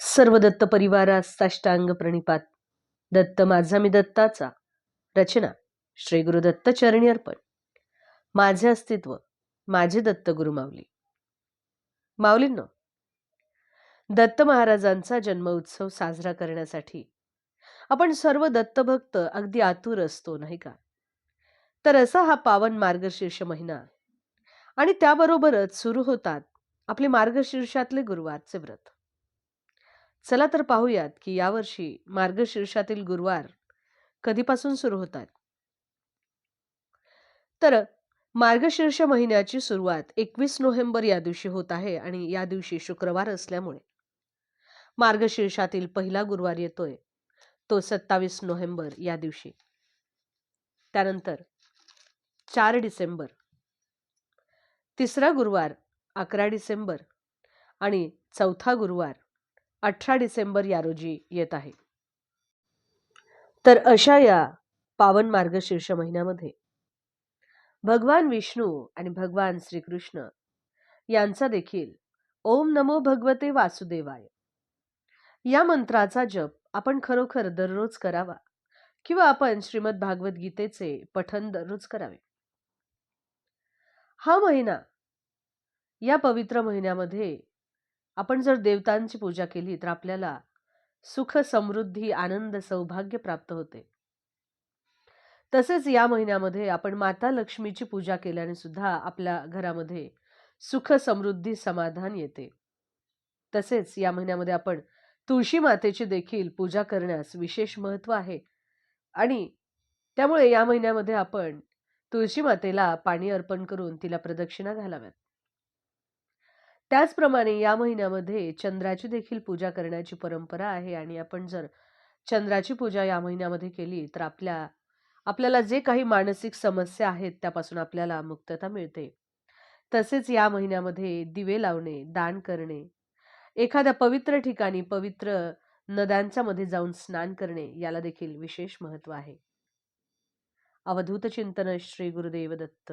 सर्व दत्त परिवारास साष्टांग प्रणिपात. दत्त माझा मी दत्ताचा. रचना श्री गुरु दत्त चरणी अर्पण. माझे अस्तित्व माझे दत्त गुरु माऊली. माऊलींनो दत्त महाराजांचा जन्म उत्सव साजरा करण्यासाठी आपण सर्व दत्तभक्त अगदी आतुर असतो नाही का? तर असा हा पावन मार्गशीर्ष महिना आणि त्याबरोबरच सुरू होतात आपले मार्गशीर्षातले गुरुवारचे व्रत. चला तर पाहूयात की यावर्षी मार्गशीर्षातील गुरुवार कधीपासून सुरू होतात? तर मार्गशीर्ष महिन्याची सुरुवात एकवीस नोव्हेंबर या दिवशी होत आहे आणि या दिवशी शुक्रवार असल्यामुळे. मार्गशीर्षातील पहिला गुरुवार येतोय तो सत्तावीस नोव्हेंबर या दिवशी. त्यानंतर चार डिसेंबर. तिसरा गुरुवार अकरा डिसेंबर आणि चौथा गुरुवार अठरा डिसेंबर या रोजी येत आहे. तर अशा या पावन मार्गशीर्ष महिन्यामध्ये भगवान विष्णू आणि भगवान श्रीकृष्ण यांचा देखील ओम नमो भगवते वासुदेवाय. या मंत्राचा जप आपण खरोखर दररोज करावा किंवा आपण श्रीमद भागवत गीतेचे पठन दररोज करावे. हा महिना या पवित्र महिन्यामध्ये आपण जर देवतांची पूजा केली तर आपल्याला सुख समृद्धी आनंद सौभाग्य प्राप्त होते. तसेच या महिन्यामध्ये आपण माता लक्ष्मीची पूजा केल्याने सुद्धा आपल्या घरामध्ये सुख समृद्धी समाधान येते. तसेच या महिन्यामध्ये आपण तुळशी मातेची देखील पूजा करण्यास विशेष महत्त्व आहे. आणि त्यामुळे या महिन्यामध्ये आपण तुळशी मातेला पाणी अर्पण करून तिला प्रदक्षिणा घालाव्यात. त्याचप्रमाणे या महिन्यामध्ये चंद्राची देखील पूजा करण्याची परंपरा आहे आणि आपण जर चंद्राची पूजा या महिन्यामध्ये केली तर आपल्या आपल्याला जे काही मानसिक समस्या आहेत त्यापासून आपल्याला मुक्तता मिळते. तसेच या महिन्यामध्ये दिवे लावणे दान करणे एखाद्या पवित्र ठिकाणी पवित्र नद्यांच्या मध्ये जाऊन स्नान करणे याला देखील विशेष महत्त्व आहे. अवधूत चिंतन श्री गुरुदेव दत्त.